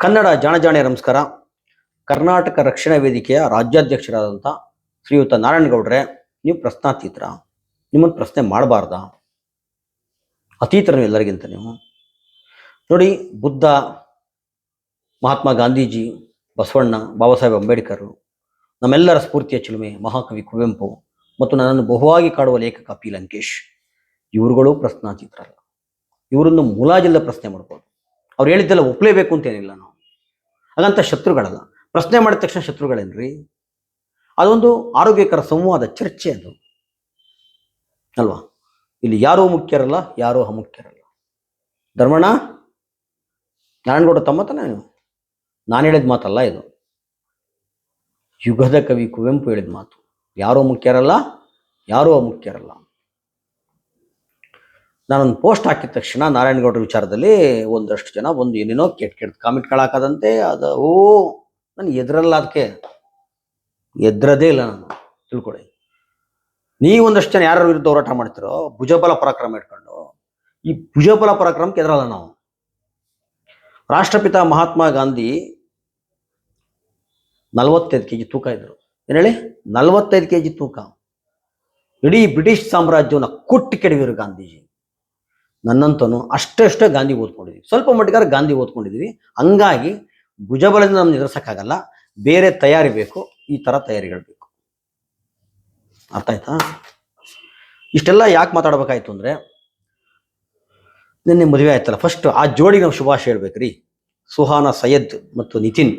ಕನ್ನಡ ಜಾಣಜಾಣೆ ನಮಸ್ಕಾರ. ಕರ್ನಾಟಕ ರಕ್ಷಣಾ ವೇದಿಕೆಯ ರಾಜ್ಯಾಧ್ಯಕ್ಷರಾದಂಥ ಶ್ರೀಯುತ ನಾರಾಯಣಗೌಡ್ರೆ, ನೀವು ಪ್ರಶ್ನಾತೀತರ. ನಿಮ್ಮನ್ನು ಪ್ರಶ್ನೆ ಮಾಡಬಾರ್ದ? ಅತೀತರ ಎಲ್ಲರಿಗಿಂತ ನೀವು. ನೋಡಿ, ಬುದ್ಧ, ಮಹಾತ್ಮ ಗಾಂಧೀಜಿ, ಬಸವಣ್ಣ ಬಾಬಾ ಸಾಹೇಬ್ ಅಂಬೇಡ್ಕರ್, ನಮ್ಮೆಲ್ಲರ ಸ್ಫೂರ್ತಿಯ ಚಿಲುಮೆ, ಮಹಾಕವಿ ಕುವೆಂಪು ಮತ್ತು ನನ್ನನ್ನು ಬಹುವಾಗಿ ಕಾಡುವ ಲೇಖಕ ಪಿ ಲಂಕೇಶ್, ಇವರುಗಳು ಪ್ರಶ್ನಾತೀತರಲ್ಲ. ಇವರನ್ನು ಮುಲಾಜಿಲ್ಲ ಪ್ರಶ್ನೆ ಮಾಡ್ಬೋದು. ಅವ್ರು ಹೇಳಿದ್ದೆಲ್ಲ ಒಪ್ಪಲೇಬೇಕು ಅಂತ ಏನಿಲ್ಲ ನಾವು. ಹಾಗಂತ ಶತ್ರುಗಳಲ್ಲ. ಪ್ರಶ್ನೆ ಮಾಡಿದ ತಕ್ಷಣ ಶತ್ರುಗಳೇನ್ರಿ? ಅದೊಂದು ಆರೋಗ್ಯಕರ ಸಂವಾದ ಚರ್ಚೆ ಅದು. ಅಲ್ವಾ? ಇಲ್ಲಿ ಯಾರೂ ಮುಖ್ಯರಲ್ಲ, ಯಾರೂ ಅಮುಖ್ಯರಲ್ಲ. ಧರ್ಮಣ್ಣ, ನಾರಾಯಣಗೌಡ ತಮ್ಮ ತಾನೆ ನೀವು? ನಾನು ಹೇಳಿದ ಮಾತಲ್ಲ ಇದು. ಯುಗದ ಕವಿ ಕುವೆಂಪು ಹೇಳಿದ ಮಾತು. ಯಾರೋ ಮುಖ್ಯರಲ್ಲ, ಯಾರೂ ಅಮುಖ್ಯರಲ್ಲ. ನಾನೊಂದು ಪೋಸ್ಟ್ ಹಾಕಿದ ತಕ್ಷಣ ನಾರಾಯಣಗೌಡರ ವಿಚಾರದಲ್ಲಿ ಒಂದಷ್ಟು ಜನ ಒಂದು ಏನೇನೋ ಕೆಟ್ಟ ಕೆಟ್ಟ ಕಾಮೆಂಟ್ಗಳು ಹಾಕೋದಂತೆ ಅದು, ಓ ನನಗೆ ಎದ್ರಲ್ಲ ಅದಕ್ಕೆ ಎದ್ರದೇ ಇಲ್ಲ ನಾನು ತಿಳ್ಕೊಳ್ಳಿ ನೀವೊಂದಷ್ಟು ಜನ ಯಾರ ವಿರುದ್ಧ ಹೋರಾಟ ಮಾಡ್ತಿರೋ, ಭುಜಬಲ ಪರಾಕ್ರಮ ಇಟ್ಕೊಂಡು, ಈ ಭುಜಬಲ ಪರಾಕ್ರಮಕ್ಕೆ ಎದುರಲ್ಲ ನಾವು. ರಾಷ್ಟ್ರಪಿತ ಮಹಾತ್ಮ ಗಾಂಧಿ ನಲವತ್ತೈದು ಕೆ ಜಿ ತೂಕ ಇದ್ರು. ಏನು ಹೇಳಿ? ನಲವತ್ತೈದು ಕೆ ಜಿ ತೂಕ. ಇಡೀ ಬ್ರಿಟಿಷ್ ಸಾಮ್ರಾಜ್ಯವನ್ನು ಕುಟ್ಟಿ ಕೆಡವಿರು ಗಾಂಧೀಜಿ. ನನ್ನಂತನು ಅಷ್ಟೇ ಗಾಂಧಿ ಓದ್ಕೊಂಡಿದ್ವಿ. ಸ್ವಲ್ಪ ಮಟ್ಟಿಗಾರ ಗಾಂಧಿ ಓದ್ಕೊಂಡಿದ್ವಿ. ಹಂಗಾಗಿ ಭುಜಬಲದಿಂದ ನಮ್ಗೆ ಎದುರಿಸೋಕ್ಕಾಗಲ್ಲ. ಬೇರೆ ತಯಾರಿ ಬೇಕು. ಈ ಥರ ತಯಾರಿಗಳು ಬೇಕು. ಅರ್ಥ ಆಯ್ತಾ? ಇಷ್ಟೆಲ್ಲ ಯಾಕೆ ಮಾತಾಡ್ಬೇಕಾಯ್ತು ಅಂದರೆ ನಿನ್ನೆ ಮದುವೆ ಆಯ್ತಲ್ಲ. ಫಸ್ಟ್ ಆ ಜೋಡಿಗೆ ನಾವು ಶುಭಾಶಯ ಹೇಳ್ಬೇಕ್ರಿ. ಸುಹಾನ ಸೈಯದ್ ಮತ್ತು ನಿತಿನ್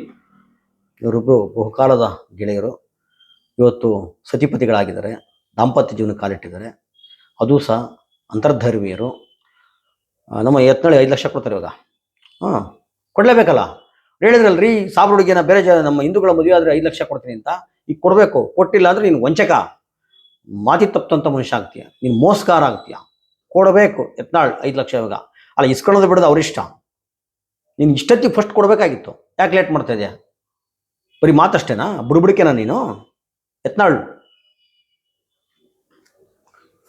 ಇವರೊಬ್ಬರು ಬಹುಕಾಲದ ಗೆಳೆಯರು. ಇವತ್ತು ಸತಿಪತಿಗಳಾಗಿದ್ದಾರೆ. ದಾಂಪತ್ಯ ಜೀವನ ಕಾಲಿಟ್ಟಿದ್ದಾರೆ. ಅದು ಸಹ ಅಂತರ್ಧರ್ಮೀಯರು. ನಮ್ಮ ಯತ್ನಳ್ಳಿ ಐದು ಲಕ್ಷ ಕೊಡ್ತಾರೆ ಇವಾಗ. ಹಾಂ, ಕೊಡಲೇಬೇಕಲ್ಲ? ಹೇಳಿದ್ರಲ್ರಿ ಸಾಬ್ರ ಹುಡುಗಿನ ಬೇರೆ ಜ, ನಮ್ಮ ಹಿಂದೂಗಳ ಮದುವೆ ಆದರೆ ಐದು ಲಕ್ಷ ಕೊಡ್ತೀನಿ ಅಂತ. ಈಗ ಕೊಡಬೇಕು, ಕೊಟ್ಟಿಲ್ಲ ಅಂದರೆ ನೀನು ವಂಚಕ. ಮಾತಿ ತಪ್ಪಂತ ಮನುಷ್ಯ ಆಗ್ತೀಯ, ನೀನು ಮೋಸ್ಕಾರ ಆಗ್ತೀಯ. ಕೊಡಬೇಕು, ಯತ್ನಾಳ್, ಐದು ಲಕ್ಷ ಇವಾಗ. ಅಲ್ಲ ಇಸ್ಕೊಳ್ಳೋದು ಬಿಡೋದು ಅವರಿಷ್ಟ ನೀನು ಇಷ್ಟೊತ್ತಿಗೆ ಫಸ್ಟ್ ಕೊಡಬೇಕಾಗಿತ್ತು. ಯಾಕೆ ಲೇಟ್ ಮಾಡ್ತಾ ಇದೆಯಾ? ಬರೀ ಮಾತಷ್ಟೇನಾ? ಬುಡುಬುಡಿಕೆನಾ ನೀನು? ಯತ್ನಾಳ್.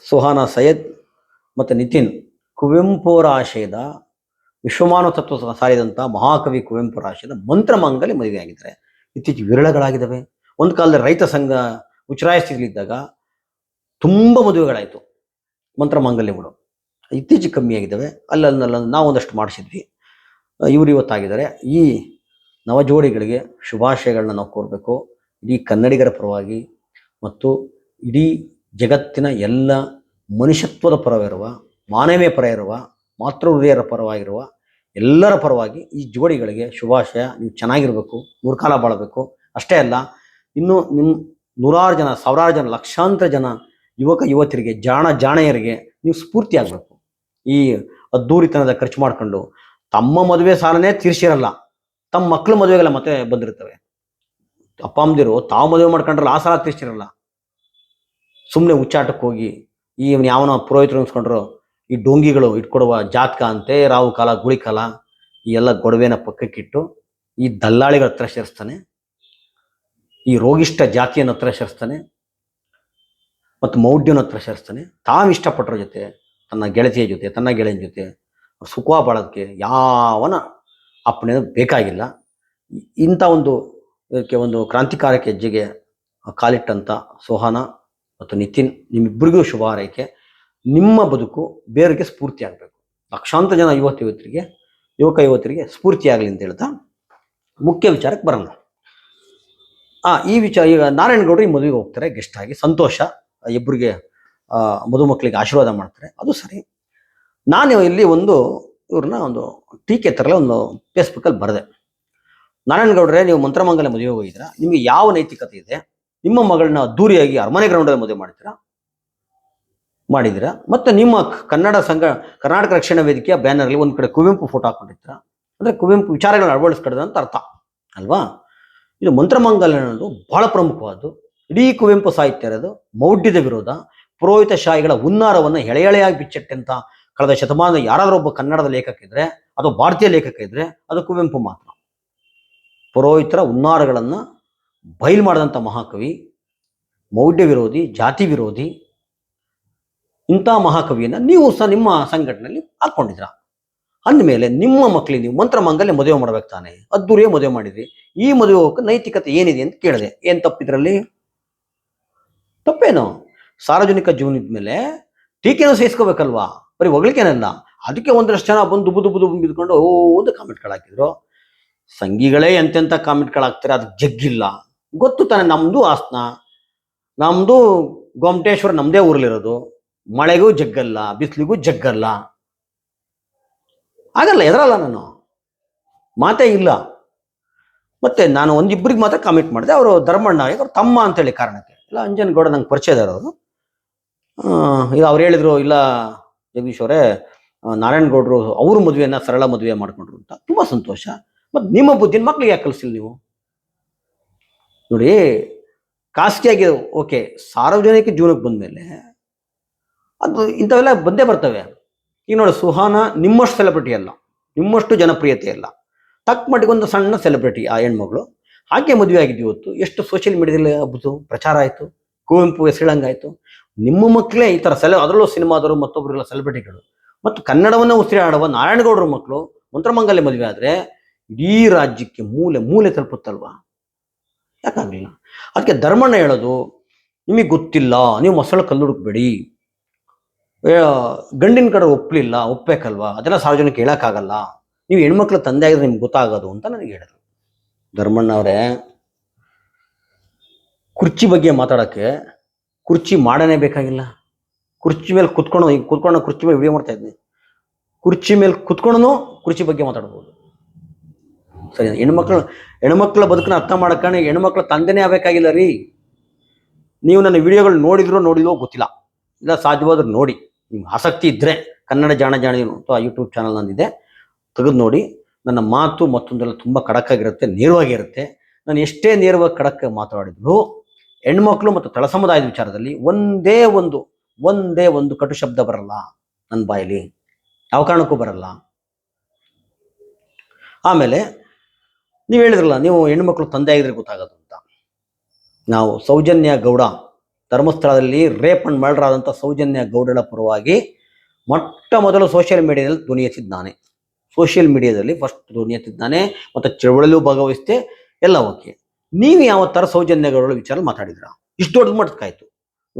ಸುಹಾನ ಸೈಯದ್ ಮತ್ತು ನಿತಿನ್. ಕುವೆಂಪುರ ಆಶಯದ ವಿಶ್ವಮಾನವ ತತ್ವ ಸಾರಿದಂಥ ಮಹಾಕವಿ ಕುವೆಂಪುರ ಆಶಯದ ಮಂತ್ರಮಂಗಲಿ ಮದುವೆ ಆಗಿದ್ದಾರೆ ಇತ್ತೀಚೆಗೆ ವಿರಳಗಳಾಗಿದ್ದಾವೆ. ಒಂದು ಕಾಲದಲ್ಲಿ ರೈತ ಸಂಘ ಉಚ್ಚರಾಯ ಸ್ಥಿತಿಲಿದ್ದಾಗ ತುಂಬ ಮದುವೆಗಳಾಯಿತು ಮಂತ್ರಮಾಂಗಲ್ಯಗಳು ಇತ್ತೀಚೆಗೆ ಕಮ್ಮಿಯಾಗಿದ್ದಾವೆ ಅಲ್ಲಲ್ಲ ನಾವೊಂದಷ್ಟು ಮಾಡಿಸಿದ್ವಿ. ಇವರು ಇವತ್ತಾಗಿದ್ದಾರೆ. ಈ ನವಜೋಡಿಗಳಿಗೆ ಶುಭಾಶಯಗಳನ್ನ ನಾವು ಕೋರಬೇಕು. ಇಡೀ ಕನ್ನಡಿಗರ ಪರವಾಗಿ ಮತ್ತು ಇಡೀ ಜಗತ್ತಿನ ಎಲ್ಲ ಮನುಷ್ಯತ್ವದ ಪರವಿರುವ ಮಾನವೀಯ ಪರ ಇರುವ, ಮಾತೃ ಹೃದಯರ ಪರವಾಗಿರುವ, ಎಲ್ಲರ ಪರವಾಗಿ ಈ ಜೋಡಿಗಳಿಗೆ ಶುಭಾಶಯ. ನೀವು ಚೆನ್ನಾಗಿರಬೇಕು, ನೂರ್ಕಾಲ ಬಾಳಬೇಕು. ಅಷ್ಟೇ ಅಲ್ಲ, ಇನ್ನು ನಿಮ್ಮ ನೂರಾರು ಜನ, ಸಾವಿರಾರು ಜನ, ಲಕ್ಷಾಂತರ ಜನ ಯುವಕ ಯುವತಿಯರಿಗೆ ಜಾಣ, ಜಾಣೆಯರಿಗೆ ನೀವು ಸ್ಫೂರ್ತಿ ಆಗಬೇಕು. ಈ ಅದ್ದೂರಿತನದ ಖರ್ಚು ಮಾಡ್ಕೊಂಡು ತಮ್ಮ ಮದುವೆ ಸಾಲನೇ ತೀರ್ಸಿರಲ್ಲ, ತಮ್ಮ ಮಕ್ಕಳ ಮದುವೆಗೆಲ್ಲ ಮತ್ತೆ ಬಂದಿರ್ತವೆ. ಅಪ್ಪ, ಅಮ್ಮದಿರು, ತಾವು ಮದುವೆ ಮಾಡ್ಕೊಂಡ್ರಲ್ಲ, ಆ ಸಾಲ ತೀರ್ಸಿರಲ್ಲ. ಸುಮ್ಮನೆ ಉಚ್ಚಾಟಕ್ಕೆ ಹೋಗಿ, ಈ ಯಾವನ ಪುರೋಹಿತರು ಅನ್ಸ್ಕೊಂಡ್ರು ಈ ಡೋಂಗಿಗಳು ಇಟ್ಕೊಡುವ ಜಾತಕ ಅಂತೆ ರಾವು ಕಾಲ ಗುಳಿ ಕಾಲ, ಈ ಎಲ್ಲ ಗೊಡವೆನ ಪಕ್ಕಕ್ಕಿಟ್ಟು ಈ ದಲ್ಲಾಳಿಗಳ ಹತ್ರ ಸೇರಿಸ್ತಾನೆ. ಈ ರೋಗಿಷ್ಠ ಜಾತಿಯನ್ನು ಹತ್ರ ಸೇರಿಸ್ತಾನೆ. ಮತ್ತು ಮೌಢ್ಯನ ಹತ್ರ ಸೇರಿಸ್ತಾನೆ. ತಾವು ಇಷ್ಟಪಟ್ಟರ ಜೊತೆ, ತನ್ನ ಗೆಳತಿಯ ಜೊತೆ, ತನ್ನ ಗೆಳೆಯನ ಜೊತೆ ಸುಖ ಬಾಳೋದಕ್ಕೆ ಯಾವನ ಅಪ್ಪಣೆ ಬೇಕಾಗಿಲ್ಲ. ಇಂಥ ಒಂದು, ಇದಕ್ಕೆ ಒಂದು ಕ್ರಾಂತಿಕಾರಕ ಹೆಜ್ಜೆಗೆ ಕಾಲಿಟ್ಟಂಥ ಸೋಹಾನ ಮತ್ತು ನಿತಿನ್, ನಿಮ್ಮಿಬ್ಬರಿಗೂ ಶುಭ ಹಾರೈಕೆ. ನಿಮ್ಮ ಬದುಕು ಬೇರೆಗೆ ಸ್ಫೂರ್ತಿ ಆಗಬೇಕು. ಲಕ್ಷಾಂತರ ಜನ ಯುವತಿ ಯುವತಿಯರಿಗೆ ಯುವಕ ಯುವತಿಯರಿಗೆ ಸ್ಫೂರ್ತಿ ಆಗಲಿ ಅಂತ ಹೇಳ್ತಾ ಮುಖ್ಯ ವಿಚಾರಕ್ಕೆ ಬರೋಣ. ಆ, ಈ ವಿಚಾರ, ಈಗ ನಾರಾಯಣಗೌಡರು ಈ ಮದುವೆಗೆ ಹೋಗ್ತಾರೆ ಗೆಸ್ಟ್ ಆಗಿ. ಸಂತೋಷ, ಇಬ್ಬರಿಗೆ ಮದುಮಕ್ಕಳಿಗೆ ಆಶೀರ್ವಾದ ಮಾಡ್ತಾರೆ. ಅದು ಸರಿ. ನಾನು ಇಲ್ಲಿ ಒಂದು ಇವ್ರನ್ನ ಒಂದು ಟೀಕೆ ತರಲೆ ಒಂದು ಫೇಸ್ಬುಕ್ಕಲ್ಲಿ ಬರೆದೆ. ನಾರಾಯಣಗೌಡರೇ ನೀವು ಮಂತ್ರಮಂಗಲ ಮದುವೆ ಹೋಗಿದ್ದೀರಾ? ನಿಮಗೆ ಯಾವ ನೈತಿಕತೆ ಇದೆ? ನಿಮ್ಮ ಮಗಳನ್ನ ಅದ್ದೂರಿಯಾಗಿ ಅರಮನೆ ಗ್ರೌಂಡಲ್ಲಿ ಮದುವೆ ಮಾಡ್ತೀರಾ? ಮಾಡಿದ್ದೀರಾ ಮತ್ತೆ ನಿಮ್ಮ ಕನ್ನಡ ಸಂಘ, ಕರ್ನಾಟಕ ರಕ್ಷಣಾ ವೇದಿಕೆಯ ಬ್ಯಾನರ್ಲಿ ಒಂದು ಕಡೆ ಕುವೆಂಪು ಫೋಟೋ ಹಾಕೊಂಡಿರ್ತೀರಾ ಅಂದ್ರೆ ಕುವೆಂಪು ವಿಚಾರಗಳನ್ನ ಅಳವಡಿಸ್ಕೊಡೋದು ಅಂತ ಅರ್ಥ. ಅಲ್ವಾ? ಇದು ಮಂತ್ರಮಂಗಲ ಅನ್ನೋದು ಬಹಳ ಪ್ರಮುಖವಾದ್ದು. ಇಡೀ ಕುವೆಂಪು ಸಾಹಿತ್ಯ ಇರೋದು ಮೌಢ್ಯದ ವಿರೋಧ. ಪುರೋಹಿತ ಶಾಹಿಗಳ ಹುನ್ನಾರವನ್ನು ಎಳೆ ಎಳೆಯಾಗಿ ಬಿಚ್ಚಿಟ್ಟಂತ ಕಳೆದ ಶತಮಾನ ಯಾರಾದರೂ ಒಬ್ಬ ಕನ್ನಡದ ಲೇಖಕ ಇದ್ರೆ, ಅಥವಾ ಭಾರತೀಯ ಲೇಖಕ ಇದ್ರೆ, ಅದು ಕುವೆಂಪು ಮಾತ್ರ. ಪುರೋಹಿತರ ಹುನ್ನಾರಗಳನ್ನು ಬಯಲು ಮಾಡಿದಂಥ ಮಹಾಕವಿ, ಮೌಢ್ಯ ವಿರೋಧಿ, ಜಾತಿ ವಿರೋಧಿ ಇಂಥ ಮಹಾಕವಿಯನ್ನು ನೀವು ಸಹ ನಿಮ್ಮ ಸಂಘಟನೆಯಲ್ಲಿ ಹಾಕ್ಕೊಂಡಿದ್ರ ಅಂದಮೇಲೆ ನಿಮ್ಮ ಮಕ್ಕಳಿಗೆ ನೀವು ಮಂತ್ರ ಮಂಗಲ್ಯ ಮದುವೆ ಮಾಡ್ಬೇಕು ತಾನೆ. ಅದ್ದೂರಿಯೇ ಮದುವೆ ಮಾಡಿದ್ರಿ. ಈ ಮದುವೆ ಹೋಗಕ್ಕೆ ನೈತಿಕತೆ ಏನಿದೆ ಅಂತ ಕೇಳಿದೆ. ಏನು ತಪ್ಪಿದ್ರಲ್ಲಿ ತಪ್ಪೇನು? ಸಾರ್ವಜನಿಕ ಜೀವನದ ಮೇಲೆ ಟೀಕೆನೂ ಸಹಿಸ್ಕೋಬೇಕಲ್ವಾ ಬರೀ ಹೊಗಳಿಕೆನಲ್ಲ. ಅದಕ್ಕೆ ಒಂದಷ್ಟು ಜನ ಬಂದು ದುಬ್ಬು ದುಬ್ಬು ದುಬು ಬಿದ್ಕೊಂಡು ಅಂತ ಕಾಮೆಂಟ್ಗಳು ಹಾಕಿದ್ರು. ಸಂಘಿಗಳೇ ಎಂತೆಂಥ ಕಾಮೆಂಟ್ಗಳು ಹಾಕ್ತಾರೆ, ಅದು ಜಗ್ಗಿಲ್ಲ. ಗೊತ್ತು ತಾನೆ ನಮ್ದು ಆಸ್ನ ನಮ್ದು ಗೊಮಟೇಶ್ವರ ನಮ್ದೇ ಊರಲ್ಲಿರೋದು. ಮಳೆಗೂ ಜಗ್ಗಲ್ಲ, ಬಿಸಿಲಿಗೂ ಜಗ್ಗಲ್ಲ. ಆಗಲ್ಲ ಎದರಲ್ಲ ನಾನು. ಮಾತೇ ಇಲ್ಲ. ಮತ್ತೆ ನಾನು ಒಂದಿಬ್ಬರಿಗೆ ಮಾತ್ರ ಕಾಮೆಂಟ್ ಮಾಡಿದೆ. ಅವರು ಧರ್ಮಣ್ಣ ಅವ್ರು ತಮ್ಮ ಅಂತೇಳಿ ಕಾರಣಕ್ಕೆ. ಇಲ್ಲ ಅಂಜನಗೌಡ ನಂಗೆ ಪರಿಚಯದಾರ ಅವರು. ಈಗ ಅವ್ರು ಹೇಳಿದ್ರು, ಇಲ್ಲ, ಜಗದೀಶ್ ಅವರೇ ನಾರಾಯಣಗೌಡರು ನಾರಾಯಣ್ ಗೌಡ್ರು ಅವ್ರ ಮದುವೆಯನ್ನ ಸರಳ ಮದುವೆ ಮಾಡ್ಕೊಂಡ್ರು ಅಂತ. ತುಂಬಾ ಸಂತೋಷ. ಮತ್ತೆ ನಿಮ್ಮ ಬುದ್ಧಿನ ಮಕ್ಳಿಗೆ ಯಾಕೆ ಕಲಿಸಿಲ್ಲ ನೀವು? ನೋಡಿ ಖಾಸಗಿಯಾಗಿ ಓಕೆ, ಸಾರ್ವಜನಿಕ ಜೀವನಕ್ಕೆ ಬಂದ್ಮೇಲೆ ಅದು ಇಂಥವೆಲ್ಲ ಬಂದೇ ಬರ್ತವೆ. ಈಗ ನೋಡಿ, ಸುಹಾನ ನಿಮ್ಮಷ್ಟು ಸೆಲೆಬ್ರಿಟಿ ಅಲ್ಲ. ನಿಮ್ಮಷ್ಟು ಜನಪ್ರಿಯತೆ ಅಲ್ಲ. ತಕ್ಕ ಮಟ್ಟಿಗೆ ಒಂದು ಸಣ್ಣ ಸೆಲೆಬ್ರಿಟಿ ಆ ಹೆಣ್ಮಗಳು. ಹಾಗೆ ಮದುವೆ ಆಗಿದ್ದು ಇವತ್ತು ಎಷ್ಟು ಸೋಷಿಯಲ್ ಮೀಡಿಯಾದಲ್ಲಿ ಹಬ್ಬಿತು ಪ್ರಚಾರ ಆಯಿತು, ಕುವೆಂಪು ಹೆಸಳಂಗಾಯ್ತು ನಿಮ್ಮ ಮಕ್ಕಳೇ ಈ ಥರ ಸೆಲೆ ಅದರಲ್ಲೂ ಸಿನಿಮಾದವರು ಮತ್ತೊಬ್ಬರೆಲ್ಲ ಸೆಲೆಬ್ರಿಟಿಗಳು ಮತ್ತು ಕನ್ನಡವನ್ನು ಉಸಿರಾಡುವ ನಾರಾಯಣಗೌಡರ ಮಕ್ಕಳು ಮಂತ್ರಮಂಗಲ್ಯ ಮದುವೆ ಆದರೆ ಇಡೀ ರಾಜ್ಯಕ್ಕೆ ಮೂಲೆ ಮೂಲೆ ತಲುಪುತ್ತಲ್ವಾ? ಯಾಕಾಗಲಿಲ್ಲ? ಅದಕ್ಕೆ ಧರ್ಮಣ್ಣ ಹೇಳೋದು, ನಿಮಗೆ ಗೊತ್ತಿಲ್ಲ, ನೀವು ಮೊಸಳೆ ಕಲ್ಲು ಹುಡುಕ್ಬೇಡಿ ಗಂಡಿನ ಕಡೆ ಒಪ್ಪಲಿಲ್ಲ ಒಪ್ಪಬೇಕಲ್ವಾ ಅದೆಲ್ಲ ಸಾರ್ವಜನಿಕ ಹೇಳೋಕ್ಕಾಗಲ್ಲ. ನೀವು ಹೆಣ್ಮಕ್ಳ ತಂದೆ ಆಗಿದ್ರೆ ನಿಮ್ಗೆ ಗೊತ್ತಾಗೋದು ಅಂತ ನನಗೆ ಹೇಳಿದ್ರು. ಧರ್ಮಣ್ಣ ಅವರೇ, ಕುರ್ಚಿ ಬಗ್ಗೆ ಮಾತಾಡೋಕ್ಕೆ ಕುರ್ಚಿ ಮಾಡನೇ ಬೇಕಾಗಿಲ್ಲ. ಕುರ್ಚಿ ಮೇಲೆ ಕುತ್ಕೊಂಡು, ಈಗ ಕುತ್ಕೊಂಡು ಕುರ್ಚಿ ಮೇಲೆ ವಿಡಿಯೋ ಮಾಡ್ತಾ ಇದ್ದೀನಿ. ಕುರ್ಚಿ ಮೇಲೆ ಕುತ್ಕೊಂಡು ಕುರ್ಚಿ ಬಗ್ಗೆ ಮಾತಾಡ್ಬೋದು. ಸರಿ, ಹೆಣ್ಮಕ್ಳು, ಹೆಣ್ಮಕ್ಳ ಬದುಕನ್ನ ಅರ್ಥ ಮಾಡ್ಕೊಂಡು ಹೆಣ್ಮಕ್ಳ ತಂದೆನೇ ಆಗಬೇಕಾಗಿಲ್ಲ ರೀ. ನೀವು ನನ್ನ ವಿಡಿಯೋಗಳು ನೋಡಿದ್ರೋ ನೋಡಿದ್ರೋ ಗೊತ್ತಿಲ್ಲ. ಇಲ್ಲ ಸಾಧ್ಯವಾದ್ರೆ ನೋಡಿ. ನಿಮ್ಗೆ ಆಸಕ್ತಿ ಇದ್ದರೆ ಕನ್ನಡ ಜಾಣ ಜಾಣಿ ಅಂತ ಯೂಟ್ಯೂಬ್ ಚಾನಲ್ ನಂದಿದೆ. ತೆಗೆದು ನೋಡಿ, ನನ್ನ ಮಾತು ಮತ್ತೊಂದೆಲ್ಲ ತುಂಬ ಖಡಕ್ಕಾಗಿರುತ್ತೆ ನೇರವಾಗಿರುತ್ತೆ. ನಾನು ಎಷ್ಟೇ ನೇರವಾಗಿ ಖಡಕ್ ಮಾತಾಡಿದ್ರು, ಹೆಣ್ಮಕ್ಳು ಮತ್ತು ತಳ ಸಮುದಾಯದ ವಿಚಾರದಲ್ಲಿ ಒಂದೇ ಒಂದು ಒಂದೇ ಒಂದು ಕಟು ಶಬ್ದ ಬರಲ್ಲ ನನ್ನ ಬಾಯಲ್ಲಿ. ಯಾವ ಕಾರಣಕ್ಕೂ ಬರಲ್ಲ. ಆಮೇಲೆ ನೀವು ಹೇಳಿದ್ರಲ್ಲ, ನೀವು ಹೆಣ್ಮಕ್ಳು ತಂದೆ ಆಗಿದ್ರೆ ಗೊತ್ತಾಗೋದು ಅಂತ. ನಾವು ಸೌಜನ್ಯ ಗೌಡ ಧರ್ಮಸ್ಥಳದಲ್ಲಿ ರೇಪ್ ಅಂಡ್ ಮರ್ಡರ್ ಆದಂಥ ಸೌಜನ್ಯ ಗೌಡಳ ಪರವಾಗಿ ಮೊಟ್ಟ ಮೊದಲು ಸೋಷಿಯಲ್ ಮೀಡಿಯಾದಲ್ಲಿ ಧ್ವನಿ ಎತ್ತಿದ್ದಾನೆ. ಸೋಷಿಯಲ್ ಮೀಡಿಯಾದಲ್ಲಿ ಫಸ್ಟ್ ಧ್ವನಿ ಎತ್ತಿದ್ದಾನೆ ಮತ್ತು ಚಳವಳಿಯಲ್ಲೂ ಭಾಗವಹಿಸಿದೆ ಎಲ್ಲ ಓಕೆ. ನೀವು ಯಾವ ಥರ ಸೌಜನ್ಯ ಗೌಡಳ ವಿಚಾರ ಮಾತಾಡಿದ್ರ? ಇಷ್ಟು ದೊಡ್ಡ ಮಾಡಿಸ್ಕಾಯ್ತು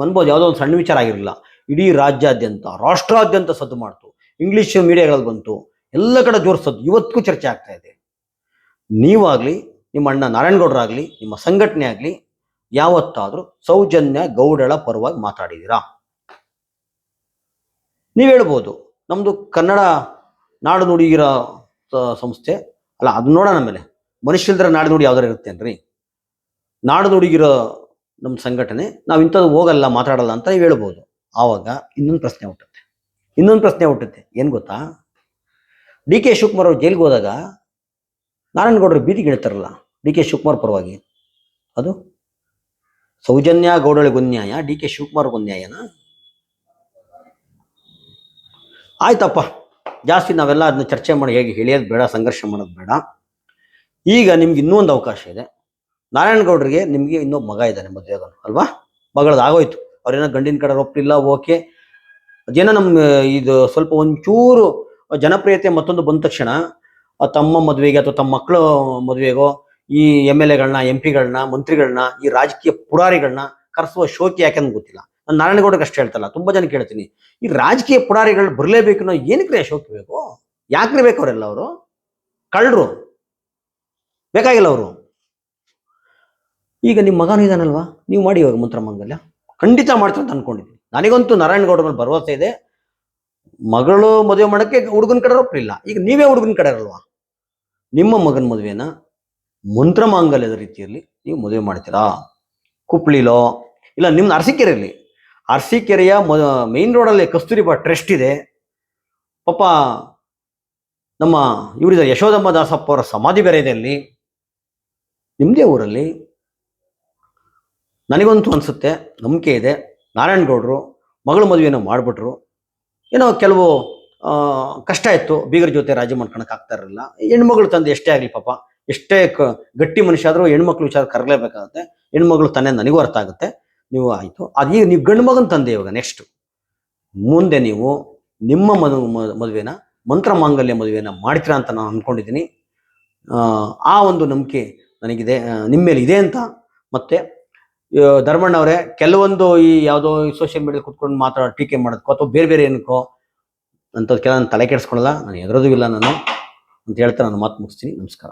ಅನ್ಬೋದು ಯಾವುದೋ ಒಂದು ಸಣ್ಣ ವಿಚಾರ ಆಗಿರಲಿಲ್ಲ. ಇಡೀ ರಾಜ್ಯಾದ್ಯಂತ, ರಾಷ್ಟ್ರಾದ್ಯಂತ ಸದ್ದು ಮಾಡ್ತು. ಇಂಗ್ಲೀಷ್ ಮೀಡಿಯಾಗಳಲ್ಲಿ ಬಂತು. ಎಲ್ಲ ಕಡೆ ಜೋರಿಸೋದು ಇವತ್ತಿಗೂ ಚರ್ಚೆ ಆಗ್ತಾ ಇದೆ. ನೀವಾಗಲಿ, ನಿಮ್ಮ ಅಣ್ಣ ನಾರಾಯಣಗೌಡರಾಗಲಿ ನಿಮ್ಮ ಸಂಘಟನೆ ಆಗಲಿ ಯಾವತ್ತಾದರೂ ಸೌಜನ್ಯ ಗೌಡಳ ಪರವಾಗಿ ಮಾತಾಡಿದ್ದೀರಾ ನೀವು ಹೇಳ್ಬೋದು. ನಮ್ಮದು ಕನ್ನಡ ನಾಡು ನುಡಿಗಿರ ಸಂಸ್ಥೆ, ಅಲ್ಲ ಅದು ನೋಡೋಣ ಮೇಲೆ ಮನುಷ್ಯಲ್ದ್ರ ನಾಡು ನುಡಿ ಯಾವ್ದಾರು ಇರುತ್ತೇನ್ರಿ ನಾಡು ನುಡಿಗಿರೋ ನಮ್ಮ ಸಂಘಟನೆ, ನಾವು ಇಂಥದ್ದು ಹೋಗಲ್ಲ, ಮಾತಾಡಲ್ಲ ಅಂತ ನೀವು ಹೇಳ್ಬೋದು. ಆವಾಗ ಇನ್ನೊಂದು ಪ್ರಶ್ನೆ ಹುಟ್ಟುತ್ತೆ. ಇನ್ನೊಂದು ಪ್ರಶ್ನೆ ಹುಟ್ಟುತ್ತೆ. ಏನು ಗೊತ್ತಾ? ಡಿ ಕೆ ಶಿವಕುಮಾರ್ ಅವ್ರು ಜೈಲಿಗೆ ಹೋದಾಗ ನಾರಾಯಣಗೌಡರು ಬೀದಿಗೆ ಇಳ್ತಾರಲ್ಲ. ಡಿ ಕೆ ಶಿವಕುಮಾರ್ ಪರವಾಗಿ. ಅದು? ಸೌಜನ್ಯ ಗೌಡಳಿಗೆ ಗುನ್ಯಾಯ, ಡಿ ಕೆ ಶಿವಕುಮಾರ್ ಗುನ್ಯಾಯನ? ಆಯ್ತಪ್ಪ, ಜಾಸ್ತಿ ನಾವೆಲ್ಲ ಅದನ್ನ ಚರ್ಚೆ ಮಾಡಿ ಹೇಗೆ ಹೇಳಿಯೋದು ಬೇಡ, ಸಂಘರ್ಷ ಮಾಡೋದು ಬೇಡ. ಈಗ ನಿಮ್ಗೆ ಇನ್ನೂ ಅವಕಾಶ ಇದೆ. ನಾರಾಯಣಗೌಡರಿಗೆ ನಿಮಗೆ ಇನ್ನೊಬ್ಬ ಮಗ ಇದ್ದಾನೆ ಮದುವೆಗನು ಅಲ್ವಾ? ಮಗಳದ್ದು ಆಗೋಯ್ತು. ಅವ್ರೇನೋ ಗಂಡಿನ ಕಡೆ ಒಪ್ಪಲಿಲ್ಲ ಓಕೆ. ಅದೇನೋ ನಮ್ಮ ಇದು ಸ್ವಲ್ಪ ಒಂಚೂರು ಜನಪ್ರಿಯತೆ ಮತ್ತೊಂದು ಬಂದ ತಕ್ಷಣ ತಮ್ಮ ಮದುವೆಗೆ ಅಥವಾ ತಮ್ಮ ಮಕ್ಕಳು ಮದುವೆಗೋ ಈ ಎಂ ಎಲ್ ಎಗಳನ್ನ, ಎಂ ಪಿಗಳನ್ನ, ಮಂತ್ರಿಗಳನ್ನ, ಈ ರಾಜಕೀಯ ಪುರಾರಿಗಳನ್ನ ಕರೆಸುವ ಶೋಕಿ ಯಾಕೆ ಅಂತ ಗೊತ್ತಿಲ್ಲ. ನಾನು ನಾರಾಯಣಗೌಡಕ್ಕೆ ಅಷ್ಟು ಹೇಳ್ತಲ್ಲ, ತುಂಬಾ ಜನ ಕೇಳ್ತೀನಿ. ಈ ರಾಜಕೀಯ ಪುಡಾರಿಗಳು ಬರಲೇಬೇಕು ಅನ್ನೋ ಏನಕ್ಕೆ ಶೋಕಿ ಬೇಕು? ಯಾಕ್ರಿ ಬೇಕು ಅವರೆಲ್ಲ ಅವರು? ಕಳ್ಳರು. ಬೇಕಾಗಿಲ್ಲ ಅವರು. ಈಗ ನಿಮ್ಮ ಮಗನೂ ಇದಾನಲ್ವಾ? ನೀವು ಮಾಡಿ ಇವಾಗ ಮಂತ್ರ ಮಂಗಲ್ಯ. ಖಂಡಿತ ಮಾಡ್ತಾರೆ ಅಂತ ಅನ್ಕೊಂಡಿದ್ದೀನಿ. ನನಗಂತೂ ನಾರಾಯಣಗೌಡ ಮೇಲೆ ಭರವಸೆ ಇದೆ. ಮಗಳು ಮದುವೆ ಮಾಡೋಕ್ಕೆ ಹುಡುಗನ ಕಡೆ ಒಪ್ಪಿಲ್ಲ ಈಗ ನೀವೇ ಹುಡುಗನ ಕಡೆ ಇರಲ್ವಾ ನಿಮ್ಮ ಮಗನ ಮದುವೆನ ಮಂತ್ರ ಮಾಂಗಲ್ಯದ ರೀತಿಯಲ್ಲಿ ನೀವು ಮದುವೆ ಮಾಡ್ತೀರಾ? ಕುಪ್ಳಿಲೋ? ಇಲ್ಲ ನಿಮ್ಮ ಅರಸೀಕೆರೆಯಲ್ಲಿ ಅರಸೀಕೆರೆಯ ಮೇನ್ ರೋಡಲ್ಲಿ ಕಸ್ತೂರಿಬಾ ಟ್ರಸ್ಟ್ ಇದೆ. ಪಾಪ ನಮ್ಮ ಇವರಿದ ಯಶೋಧಮ್ಮ ದಾಸಪ್ಪ ಅವರ ಸಮಾಧಿ ಬೇರೆ ಇದೆ ಅಲ್ಲಿ. ನಿಮ್ಮದೇ ಊರಲ್ಲಿ? ನನಗಂತೂ ಅನಿಸುತ್ತೆ, ನಂಬಿಕೆ ಇದೆ. ನಾರಾಯಣಗೌಡರು ಮಗಳ ಮದುವೆಯನ್ನು ಮಾಡಿಬಿಟ್ರು. ಏನೋ ಕೆಲವು ಕಷ್ಟ ಇತ್ತು. ಬೀಗರ ಜೊತೆ ರಾಜಿ ಮಾಡ್ಕೊಳಕ್ಕೆ ಆಗ್ತಾ ಇರಲಿಲ್ಲ. ಹೆಣ್ಮಗಳು ತಂದೆ ಎಷ್ಟೇ ಆಗಲಿ ಪಾಪ. ಎಷ್ಟೇ ಗಟ್ಟಿ ಮನುಷ್ಯ ಆದರೂ ಹೆಣ್ಮಕ್ಳು ವಿಚಾರ ಕರಲೇಬೇಕಾಗುತ್ತೆ. ಹೆಣ್ಮಗಳು ತಾನೇ ನನಗೂ ಅರ್ಥ ಆಗುತ್ತೆ. ನೀವು ಆಯಿತು. ಅದೀಗ ನೀವು ಗಂಡು ಮಗನ ತಂದೆ ಇವಾಗ ನೆಕ್ಸ್ಟ್ ಮುಂದೆ ನೀವು ನಿಮ್ಮ ಮದು ಮದುವೆನ ಮಂತ್ರ ಮಾಂಗಲ್ಯ ಮದುವೆನ ಮಾಡ್ತೀರಾ ಅಂತ ನಾನು ಅಂದ್ಕೊಂಡಿದ್ದೀನಿ ಆ, ಒಂದು ನಂಬಿಕೆ ನನಗಿದೆ. ನಿಮ್ಮ ಮೇಲೆ ಇದೆ ಅಂತ. ಮತ್ತೆ ಧರ್ಮಣ್ಣವರೇ ಕೆಲವೊಂದು ಈ ಯಾವುದೋ ಸೋಷಿಯಲ್ ಮೀಡಿಯಾ ಕುತ್ಕೊಂಡು ಮಾತಾಡೋ ಟೀಕೆ ಮಾಡೋದಕ್ಕೋ ಅಥವಾ ಬೇರೆ ಬೇರೆ ಏನಕ್ಕೋ ಅಂಥದ್ದು ಕೆಲವೊಂದು ತಲೆ ಕೆಡಿಸ್ಕೊಳ್ಳಲ್ಲ ನಾನು ಎದುರೋದು ಇಲ್ಲ ನಾನು. ಅಂತ ಹೇಳ್ತಾ ನಾನು ಮಾತು ಮುಗಿಸ್ತೀನಿ. ನಮಸ್ಕಾರ.